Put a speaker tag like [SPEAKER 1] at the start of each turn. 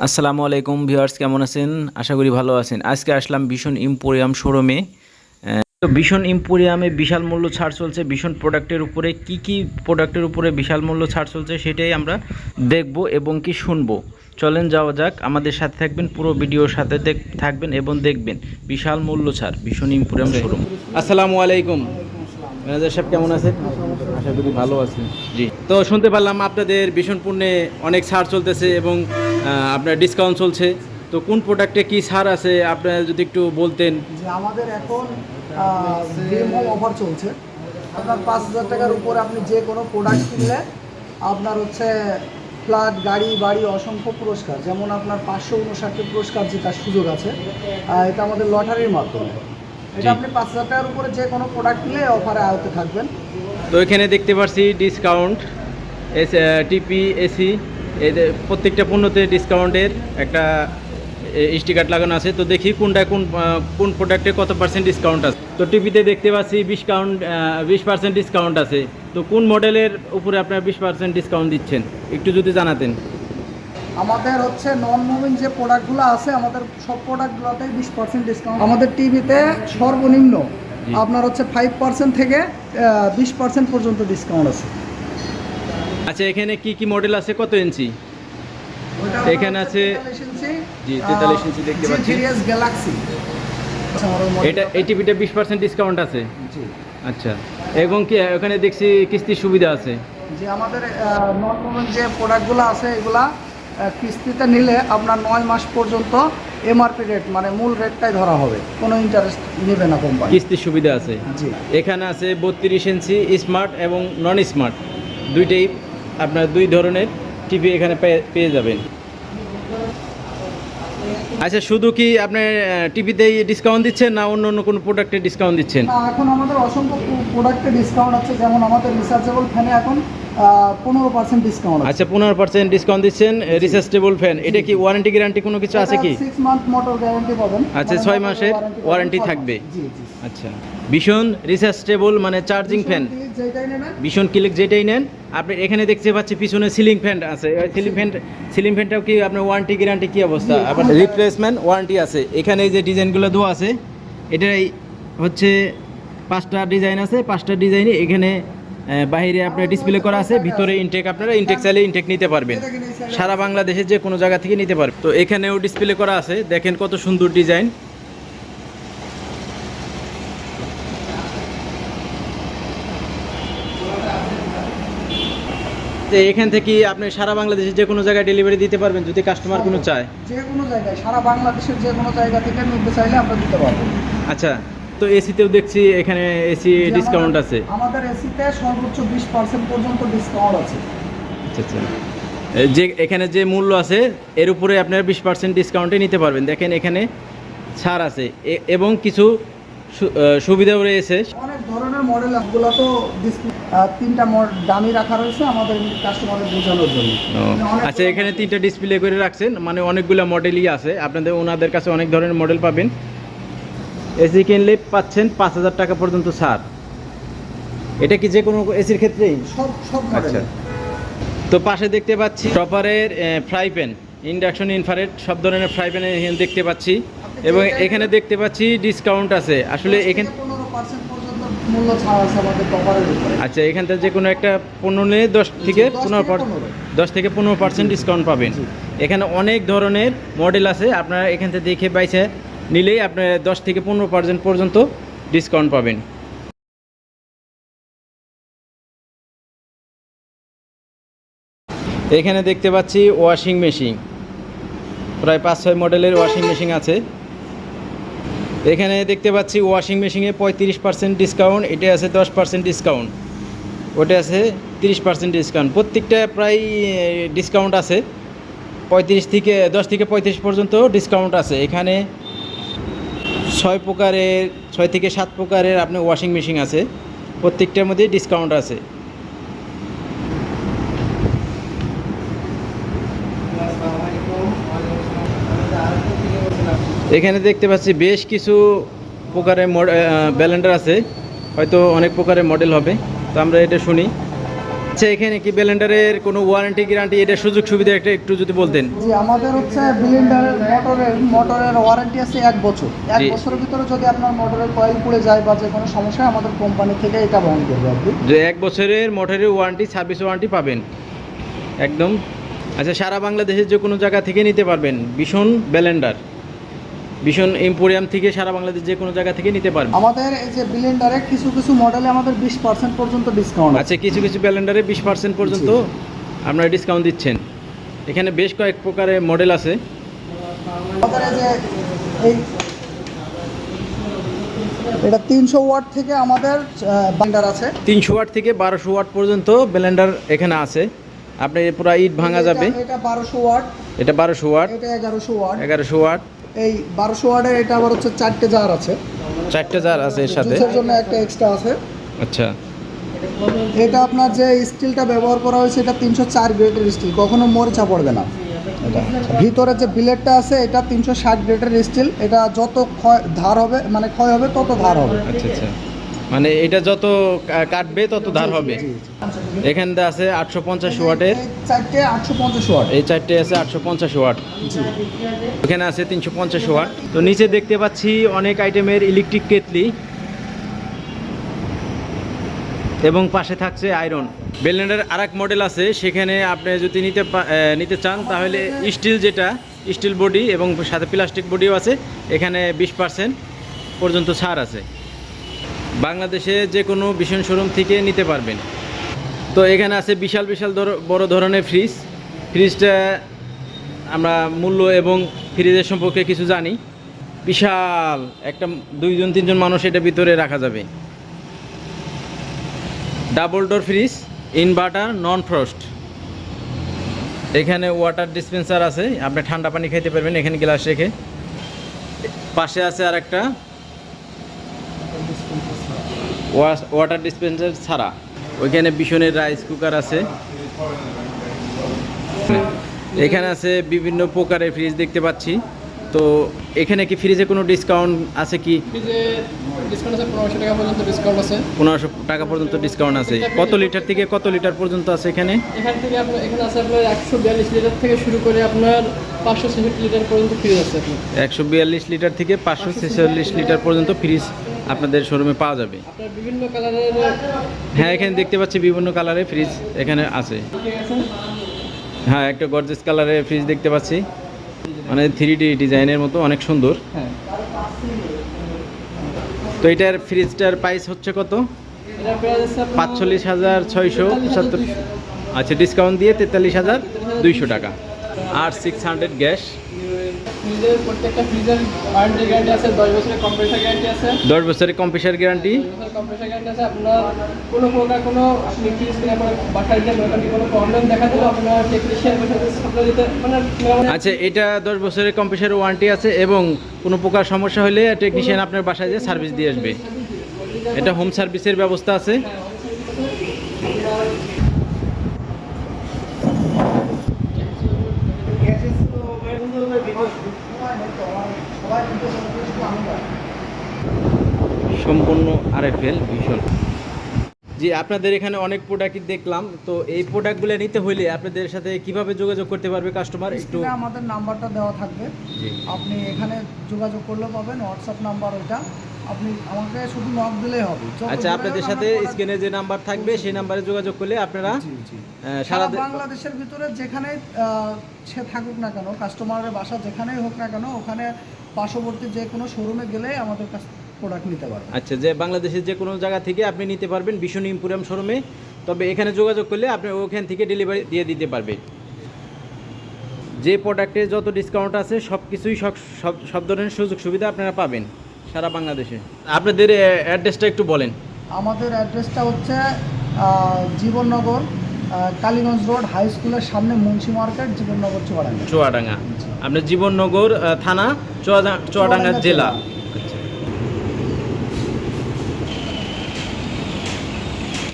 [SPEAKER 1] আসসালামু আলাইকুম ভিউয়ার্স কেমন আছেন? আশা করি ভালো আছেন। আজকে আসলাম ভীষণ ইম্পোরিয়াম শোরুমে তো ভীষণ ইম্পোরিয়ামে বিশাল মূল্য ছাড় চলছে। ভীষণ প্রোডাক্টের উপরে কি কি প্রোডাক্টের উপরে বিশাল মূল্য ছাড় চলছে সেটাই আমরা দেখব এবং কি শুনব। চলেন যাওয়া যাক। আমাদের সাথে থাকবেন পুরো ভিডিওর সাথে থাকবেন এবং দেখবেন। বিশাল মূল্য ছাড় ভীষণ ইম্পোরিয়াম শোরুম আসসালামু আলাইকুম। ম্যানেজার সাহেব কেমন আছেন? আশা করি ভালো আছেন জি। তো শুনতে পারলাম আপনাদের ভীষণ পণ্যে অনেক ছাড় চলতেছে এবং আপনার ডিসকাউন্ট চলছে। তো কোন প্রোডাক্টে কি ছাড় আছে? আপনারা যদি একটু বলতেন।
[SPEAKER 2] যে আমাদের এখন ড্রিম হোম অফার চলছে। আপনার পাঁচ হাজার টাকার উপরে আপনি যে কোনো প্রোডাক্ট কিনলে আপনার হচ্ছে ফ্ল্যাট গাড়ি বাড়ি অসংখ্য পুরস্কার। যেমন আপনার পাঁচশো উনষাটটি পুরস্কার জেতার সুযোগ আছে। এটা আমাদের লটারির মাধ্যমে। এটা আপনি পাঁচ হাজার টাকার উপরে যে কোনো প্রোডাক্ট নিলে অফারে আয়তে থাকবেন।
[SPEAKER 1] তো এখানে দেখতে পাচ্ছি ডিসকাউন্ট এস টিপি এসি এদের প্রত্যেকটা পণ্যতে ডিসকাউন্টের একটা স্টিকার লাগানো আছে। তো দেখি কোনটা কোন কোন প্রোডাক্টে কত পার্সেন্ট ডিসকাউন্ট আছে। তো টিভিতে দেখতে পাচ্ছি বিশ কাউন্ট বিশ পার্সেন্ট ডিসকাউন্ট আছে। তো কোন মডেলের উপরে আপনারা বিশ পার্সেন্ট ডিসকাউন্ট দিচ্ছেন? একটু যদি জানাতেন।
[SPEAKER 2] আমাদের হচ্ছে নন মুভিং যে প্রোডাক্টগুলো আছে আমাদের সব প্রোডাক্টগুলোতেই বিশ পার্সেন্ট ডিসকাউন্ট আমাদের টিভিতে সর্বনিম্ন আপনার হচ্ছে ফাইভ পার্সেন্ট থেকে বিশ পার্সেন্ট পর্যন্ত ডিসকাউন্ট আছে।
[SPEAKER 1] আচ্ছা এখানে কি কি মডেল আছে? কত ইঞ্চি? এখানে আছে- জি, 43 ইঞ্চি দেখতে পাচ্ছি।
[SPEAKER 2] G3S Galaxy আচ্ছা,
[SPEAKER 1] এটা এই টিভিটা বিশ পার্সেন্ট ডিসকাউন্ট আছে।
[SPEAKER 2] জি।
[SPEAKER 1] আচ্ছা এবং কি ওখানে দেখছি কিস্তির সুবিধা আছে।
[SPEAKER 2] যে আমাদের নন মুভিং যে প্রোডাক্টগুলো আছে এগুলা কিস্তিতে নিলে আপনার নয় মাস পর্যন্ত এমআরপি রেট মানে মূল রেটটাই ধরা হবে। কোনো ইন্টারেস্ট নেবে না কোম্পানি
[SPEAKER 1] কিস্তির সুবিধা আছে।
[SPEAKER 2] জি।
[SPEAKER 1] এখানে আছে বত্রিশ ইঞ্চি স্মার্ট এবং নন স্মার্ট দুইটাই আপনার দুই ধরনের টিভি এখানে পেয়ে- যাবেন। আচ্ছা শুধু কি আপনার টিভিতেই ডিসকাউন্ট দিচ্ছেন না অন্য অন্য কোনো প্রোডাক্টে ডিসকাউন্ট দিচ্ছেন?
[SPEAKER 2] এখন আমাদের অসংখ্য প্রোডাক্টে ডিসকাউন্ট আছে, যেমন আমাদের রিসার্চেবল ফ্যানে এখন পনেরো পার্সেন্ট ডিসকাউন্ট
[SPEAKER 1] আচ্ছা পনেরো পার্সেন্ট ডিসকাউন্ট দিচ্ছেন রিচার্জেবল ফ্যান এটা কি ওয়ারেন্টি গ্যারান্টি কোনো কিছু আছে কি?
[SPEAKER 2] সিক্স মান্থ মোটর গ্যারান্টি পাবেন।
[SPEAKER 1] আচ্ছা, ছয় মাসের
[SPEAKER 2] ছয়
[SPEAKER 1] থাকবে।
[SPEAKER 2] জি জি।
[SPEAKER 1] আচ্ছা ভীষণ রিচার্জেবল মানে চার্জিং ফ্যান ভীষণ ক্লিক যেটাই নেন আপনি এখানে দেখতে পাচ্ছি পিছনে সিলিং ফ্যান আছে। সিলিং ফ্যান সিলিং ফ্যানটাও কি আপনার ওয়ারেন্টি গ্যারান্টি কি অবস্থা? আবার রিপ্লেসমেন্ট ওয়ারেন্টি আছে। এখানে এই যে ডিজাইনগুলো দেওয়া আছে এটাই হচ্ছে পাঁচটা ডিজাইন আছে। পাঁচটা ডিজাইনে এখানে বাইরে আপনার ডিসপ্লে করা আছে ভিতরে ইনটেক আপনারা ইনটেক চাইলে ইনটেক নিতে পারবেন। সারা বাংলাদেশের যে কোনো জায়গা থেকে নিতে পারবেন। তো এখানেও ডিসপ্লে করা আছে দেখেন কত সুন্দর ডিজাইন তো এখান থেকে আপনি সারা বাংলাদেশের যে কোনো জায়গায় ডেলিভারি দিতে পারবেন যদি কাস্টমার কোনো চায়।
[SPEAKER 2] যে কোনো জায়গায় সারা বাংলাদেশের যে কোনো জায়গা থেকে নিতে চাইলে আমরা দিতে পারব।
[SPEAKER 1] আচ্ছা। তো এসিতেও দেখছি এখানে এসি ডিসকাউন্ট আছে।
[SPEAKER 2] আমাদের এসিতে সর্বোচ্চ বিশ পার্সেন্ট পর্যন্ত ডিসকাউন্ট আছে।
[SPEAKER 1] আচ্ছা আচ্ছা। যে এখানে যে মূল্য আছে এর উপরে আপনারা বিশ পার্সেন্ট ডিসকাউন্টে নিতে পারবেন। দেখেন এখানে ছাড় আছে। এবং কিছু সুবিধাও রয়েছে।
[SPEAKER 2] অনেক ধরনের মডেলগুলো তো তিনটা দামি রাখা রয়েছে আমাদের কাস্টমারের বোঝানোর জন্য।
[SPEAKER 1] আচ্ছা এখানে তিনটা ডিসপ্লে করে রাখছেন। মানে অনেকগুলো মডেলই আছে। আপনাদের ওনাদের কাছে অনেক ধরনের মডেল পাবেন। এসি কিনলে পাচ্ছেন পাঁচ হাজার টাকা পর্যন্ত ছাড়। এটা কি যে কোনো এসির ক্ষেত্রেই?
[SPEAKER 2] সব সব
[SPEAKER 1] আচ্ছা। তো পাশে দেখতে পাচ্ছি টপারের ফ্রাই প্যান ইন্ডাকশন ইনফারেট সব ধরনের ফ্রাই প্যান এখানে দেখতে পাচ্ছি। এবং এখানে দেখতে পাচ্ছি ডিসকাউন্ট আছে। আসলে এখানে
[SPEAKER 2] পনেরো
[SPEAKER 1] আচ্ছা এখান থেকে যে কোনো একটা পণ্য নিয়ে দশ থেকে পনেরো দশ থেকে পনেরো পার্সেন্ট ডিসকাউন্ট পাবেন। এখানে অনেক ধরনের মডেল আছে। আপনারা এখান থেকে দেখে বাইছে নিলেই আপনার দশ থেকে পনেরো পার্সেন্ট পর্যন্ত ডিসকাউন্ট পাবেন। এখানে দেখতে পাচ্ছি ওয়াশিং মেশিন প্রায় পাঁচ, ছয় মডেলের ওয়াশিং মেশিন আছে। এখানে দেখতে পাচ্ছি ওয়াশিং মেশিনে পঁয়ত্রিশ পার্সেন্ট ডিসকাউন্ট এটা আছে দশ পার্সেন্ট ডিসকাউন্ট ওটা আছে তিরিশ পার্সেন্ট ডিসকাউন্ট প্রত্যেকটা প্রায় ডিসকাউন্ট আছে। পঁয়ত্রিশ থেকে, দশ থেকে পঁয়ত্রিশ পর্যন্ত ডিসকাউন্ট আছে। এখানে ছয় প্রকারের, ছয় থেকে সাত প্রকারের আপনার ওয়াশিং মেশিন আছে। প্রত্যেকটার মধ্যে ডিসকাউন্ট আছে। এখানে দেখতে পাচ্ছি বেশ কিছু প্রকারের ব্যালেন্ডার আছে। হয়তো অনেক প্রকারের মডেল হবে। তো আমরা এটা শুনি। আচ্ছা এখানে কি ব্লেন্ডারের কোনো ওয়ারেন্টি গ্যারান্টি এটা সুযোগ সুবিধা একটা একটু যদি বলতেন।
[SPEAKER 2] জি আমাদের হচ্ছে ব্লিন্ডারের মোটরের মোটরের ওয়ারেন্টি আছে এক বছর। এক বছরের ভিতরে যদি আপনার মোটরের কয়েল পুড়ে যায় বা যে কোনো সমস্যা আমাদের কোম্পানি থেকে এটা বহন করবে কি।
[SPEAKER 1] যে এক বছরের মোটরের ওয়ারেন্টি সার্ভিস ওয়ারেন্টি পাবেন। একদম। আচ্ছা সারা বাংলাদেশের যে কোনো জায়গা থেকে নিতে পারবেন। ভীষণ ব্লেন্ডার। ভীষণ এম্পোরিয়াম থেকে সারা বাংলাদেশ যে কোনো জায়গা থেকে নিতে পারবেন
[SPEAKER 2] আমাদের এই যে ব্লিন্ডারে কিছু কিছু মডেলে আমাদের বিশ পার্সেন্ট পর্যন্ত ডিসকাউন্ট আছে
[SPEAKER 1] আচ্ছা কিছু কিছু ব্লেন্ডারে বিশ পার্সেন্ট পর্যন্ত আপনারা ডিসকাউন্ট দিচ্ছেন। এখানে বেশ কয়েক প্রকারের মডেল আছে।
[SPEAKER 2] আমাদের যে এই এটা তিনশো ওয়াট থেকে আমাদের ব্লেন্ডার আছে।
[SPEAKER 1] তিনশো ওয়াট থেকে বারোশো ওয়াট পর্যন্ত ব্লেন্ডার এখানে আছে। আপনি পুরো ইট ভাঙা যাবে।
[SPEAKER 2] এটা- এটা বারোশো ওয়াট।
[SPEAKER 1] এটা বারোশো ওয়াট।
[SPEAKER 2] এটা এগারোশো ওয়াট।
[SPEAKER 1] এগারোশো ওয়াট।
[SPEAKER 2] এই বারোশো ওয়ার্ডে এটা আবার হচ্ছে চারটে জার আছে।
[SPEAKER 1] চারটে জার আছে এর সাথে?
[SPEAKER 2] জুসের জন্য একটা এক্সট্রা আছে।
[SPEAKER 1] আচ্ছা।
[SPEAKER 2] এটা আপনার যে স্টিলটা ব্যবহার করা হয়েছে এটা তিনশো চার গ্রেডের স্টিল কখনো মরিচা পড়বে না। এটা। ভিতরে যে বিলেটটা আছে এটা তিনশো ষাট গ্রেডের স্টিল এটা যত ক্ষয় ধার হবে মানে ক্ষয় হবে তত ধার হবে।
[SPEAKER 1] আচ্ছা আচ্ছা। মানে এটা যত কাটবে তত ধার হবে।
[SPEAKER 2] জি, জি।
[SPEAKER 1] এখানে আছে আটশো পঞ্চাশ ওয়াটের।
[SPEAKER 2] এই চারটে আটশো পঞ্চাশ ওয়াট।
[SPEAKER 1] এই চারটে আছে আটশো পঞ্চাশ ওয়াট। এখানে আছে তিনশো পঞ্চাশ ওয়াট। তো নিচে দেখতে পাচ্ছি অনেক আইটেমের ইলেকট্রিক কেতলি এবং পাশে থাকছে আয়রন। বেলেন্ডার আর এক মডেল আছে সেখানে আপনি যদি নিতে নিতে চান তাহলে স্টিল যেটা স্টিল বডি এবং সাথে প্লাস্টিক বডিও আছে এখানে বিশ পার্সেন্ট পর্যন্ত ছাড় আছে। বাংলাদেশে যে কোনো ভীষণ শোরুম থেকে নিতে পারবেন। তো এখানে আছে বিশাল বিশাল বড় ধরনের ফ্রিজ। ফ্রিজটা আমরা মূল্য এবং ফ্রিজের সম্পর্কে কিছু জানি। বিশাল, একটা দুইজন, তিনজন মানুষ এটা ভিতরে রাখা যাবে। Double door fridge, inverter, non frost. এখানে ওয়াটার ডিসপেন্সার আছে, আপনি ঠান্ডা পানি খাইতে পারবেন এখানে গ্লাস রেখে। পাশে আছে আর একটা ওয়াটার ডিসপেন্সার ছাড়া। ওইখানে ভীষণের রাইস কুকার আছে। এখানে আছে বিভিন্ন প্রকারের ফ্রিজ দেখতে পাচ্ছি। তো এখানে কি ফ্রিজে কোনো ডিসকাউন্ট আছে কি?
[SPEAKER 3] পনেরোশো টাকা পর্যন্ত ডিসকাউন্ট আছে।
[SPEAKER 1] পনেরোশো টাকা পর্যন্ত ডিসকাউন্ট আছে। কত লিটার থেকে কত লিটার পর্যন্ত আছে এখানে?
[SPEAKER 3] এখান থেকে আপনার এখানে আছে আপনার একশো বিয়াল্লিশ লিটার থেকে শুরু করে আপনার পাঁচশো ছেষট্টি লিটার পর্যন্ত ফ্রিজ আছে
[SPEAKER 1] একশো বিয়াল্লিশ লিটার থেকে পাঁচশো ছেচল্লিশ লিটার পর্যন্ত ফ্রিজ আপনাদের শোরুমে পাওয়া যাবে।
[SPEAKER 3] বিভিন্ন কালারের
[SPEAKER 1] হ্যাঁ এখানে দেখতে পাচ্ছি বিভিন্ন কালারের ফ্রিজ এখানে আছে। হ্যাঁ একটা গর্জেস কালারের ফ্রিজ দেখতে পাচ্ছি। মানে থ্রি ডি ডিজাইনের মতো অনেক সুন্দর।
[SPEAKER 3] হ্যাঁ।
[SPEAKER 1] তো এটার ফ্রিজটার প্রাইস হচ্ছে কত? পাঁচচল্লিশ হাজার ছয়শো পঁচাত্তর আচ্ছা ডিসকাউন্ট দিয়ে তেতাল্লিশ হাজার দুইশো টাকা। আর সিক্স হান্ড্রেড গ্যাস
[SPEAKER 3] ফ্রিজের প্রত্যেকটা ফ্রিজের ওয়ারেন্টি গ্যারান্টি আছে দশ বছরের কম্প্রেসার গ্যারান্টি আছে।
[SPEAKER 1] দশ বছরের কম্প্রেসার গ্যারান্টি
[SPEAKER 3] দশ কম্প্রেসার গ্যারান্টি আছে। আপনার কোনো প্রকার কোনো আপনি ফ্রিজ কিনে পরে বাসায় যে মোটামুটি কোনো প্রবলেম দেখা দিলে আপনার টেকনিশিয়ান বসে সাপ্লাই দিতে মানে
[SPEAKER 1] আচ্ছা এটা দশ বছরের কম্প্রেসার ওয়ারেন্টি আছে এবং কোনো প্রকার সমস্যা হলে টেকনিশিয়ান আপনার বাসায় যে সার্ভিস দিয়ে আসবে। এটা হোম সার্ভিসের ব্যবস্থা আছে। সম্পূর্ণ আরএফএল ভীষণ। জি আপনাদের এখানে অনেক প্রোডাক্ট দেখলাম। তো এই প্রোডাক্টগুলো নিতে হইলে আপনাদের সাথে কীভাবে যোগাযোগ করতে পারবে কাস্টমার একটু
[SPEAKER 2] আমাদের নাম্বারটা দেওয়া থাকবে। আপনি এখানে যোগাযোগ করলে পাবেন হোয়াটসঅ্যাপ নাম্বার ওইটা। আপনি আমাকে শুধু নক দিলেই হবে।
[SPEAKER 1] আচ্ছা আপনাদের সাথে স্ক্রিনে যে নাম্বার থাকবে সেই নাম্বারে যোগাযোগ করলে আপনারা
[SPEAKER 2] সারা বাংলাদেশের ভিতরে যেখানে সে থাকুক না কেন কাস্টমারের বাসা যেখানেই হোক না কেন ওখানে পার্শ্ববর্তী যে কোনো শোরুমে গেলে আমাদের কাছ প্রোডাক্ট নিতে পারবেন
[SPEAKER 1] আচ্ছা যে বাংলাদেশের যে কোনো জায়গা থেকে আপনি নিতে পারবেন ভীষণ ইম্পোরিয়াম শোরুমে তবে এখানে যোগাযোগ করলে আপনি ওখান থেকে ডেলিভারি দিয়ে দিতে পারবে। যে প্রোডাক্টে যত ডিসকাউন্ট আছে সব কিছুই সব সব সব ধরনের সুযোগ সুবিধা আপনারা পাবেন সারা বাংলাদেশে। আপনাদের অ্যাড্রেসটা একটু বলেন।
[SPEAKER 2] আমাদের অ্যাড্রেসটা হচ্ছে জীবননগর কালীগঞ্জ রোড হাই স্কুলের সামনে মুন্সি মার্কেট জীবননগর চুয়াডাঙ্গা।
[SPEAKER 1] চুয়াডাঙ্গা। আপনার জীবননগর থানা চুয়াডাঙ্গা চুয়াডাঙ্গা জেলা।